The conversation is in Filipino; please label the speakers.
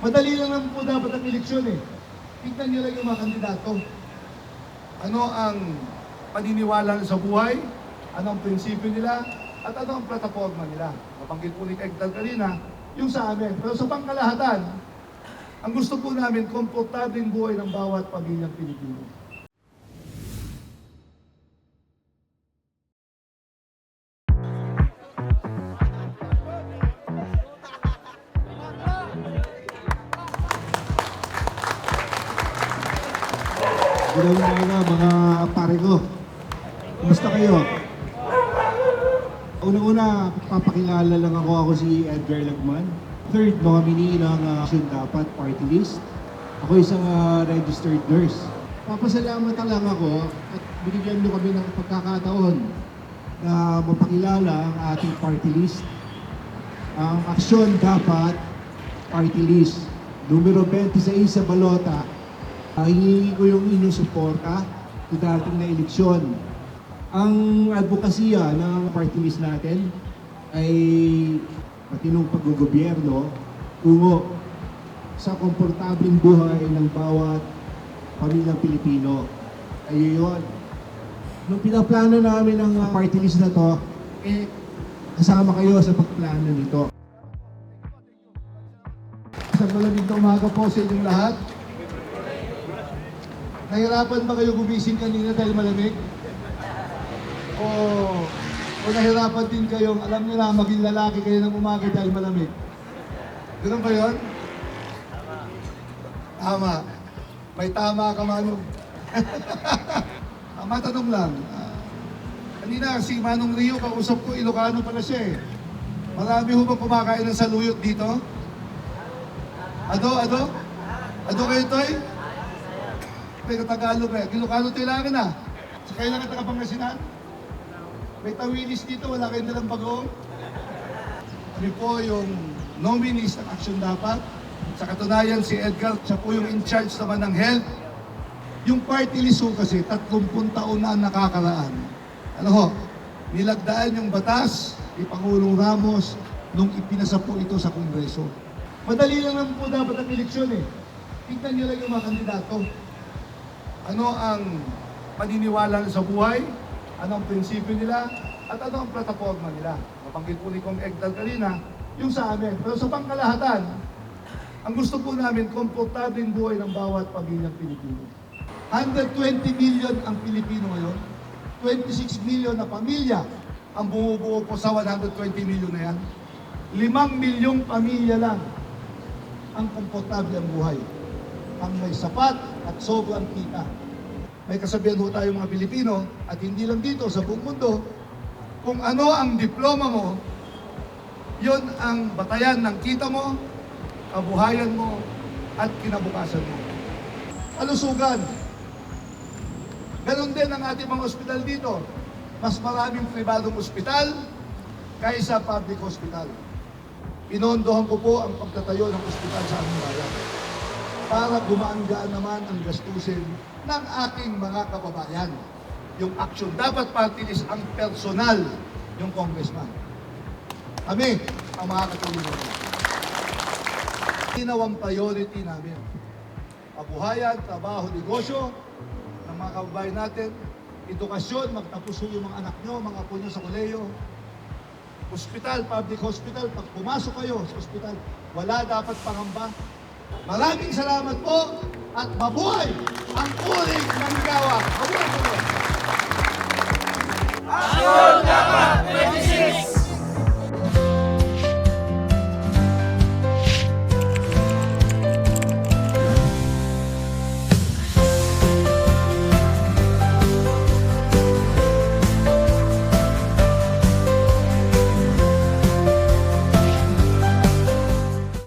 Speaker 1: Madali lang naman po dapat ang eleksyon eh. Tingnan niyo lang yung mga kandidato. Ano ang paniniwala sa buhay? Ano ang prinsipyo nila? At ano ang plataforma nila? Nabanggit po ni Egdal kanina, yung sa amin. Pero sa pangkalahatan, ang gusto po namin, komportableng buhay ng bawat pamilyang Pilipino.
Speaker 2: Magandang umaga mga pare ko. Kumusta kayo? Unang-una, papakilala lang ako. Ako si Edgar Lagman. Third, nominee ng uh, Dapat Party List. Ako isang ah, registered nurse. Papasalamat lang ako at binigyan nyo kami ng pagkakataon na mapakilala ang ating party list. Ang Aksyon Dapat Party List. Numero 26 sa balota Uh, hihingi ko yung inyong suporta sa dating na eleksyon. Ang advokasya ng party list natin ay matinong paggogobyerno tungo sa komportableng buhay ng bawat pamilyang Pilipino. Ayun yun. Nung pinaplano namin ang uh, party list na to, eh, kasama kayo sa pagplano nito.
Speaker 1: Isang malamig na umaga po sa inyong lahat. Nahirapan ba kayo gumising kanina dahil malamig? O, o nahirapan din kayong, alam niyo na, maging lalaki kayo ng umaga dahil malamig? Ganun ba yun? Tama. May tama ka, Manong. ah, matanong lang. Ah, kanina si Manong Rio, kausap ko, Ilocano pala siya eh. Marami ho ba kumakain ng saluyot dito? Ado, ado? Ado kayo, Toy? Pero Tagalog eh. Ilocano lang na. Sa kayo lang ang taga-Pangasinan? May tawilis dito, wala kayong dalang bagoong. Kami po yung nominees ng Action Dapat. Sa katunayan, si Edgar, siya po yung in charge naman ng health. Yung party list kasi, 30 taon na ang nakakaraan. Ano ho, nilagdaan yung batas ni Pangulong Ramos nung ipinasa po ito sa Kongreso. Madali lang naman po dapat ang eleksyon eh. Tingnan niyo lang yung mga kandidato. Ano ang paniniwala nila sa buhay? Ano ang prinsipyo nila? At ano ang plataforma nila? Nabanggit po ni Kong Egdal kanina, yung sa amin. Pero sa pangkalahatan, ang gusto po namin, komportableng buhay ng bawat pamilyang Pilipino. 120 million ang Pilipino ngayon. 26 million na pamilya ang bumubuo po sa 120 million na yan. 5 milyong pamilya lang ang komportable ang buhay. Ang may sapat at sobrang kita. May kasabihan ho tayo mga Pilipino at hindi lang dito, sa buong mundo, kung ano ang diploma mo, yon ang batayan ng kita mo, kabuhayan mo, at kinabukasan mo. Alusugan. Ganon din ang ating mga ospital dito. Mas maraming pribadong ospital kaysa public hospital. Pinondohan ko po ang pagtatayo ng ospital sa aming bayan para gumaan-gaan naman ang gastusin ng aking mga kababayan. Yung action dapat party list ang personal yung congressman. Kami ang mga katulungan. Inaw ang priority namin. Kabuhayan, trabaho, negosyo ng mga kababayan natin, edukasyon, magtapos yung mga anak nyo, mga apo sa koleyo, hospital, public hospital, pag pumasok kayo sa hospital, wala dapat pangamba. Maraming salamat po at mabuhay ang uling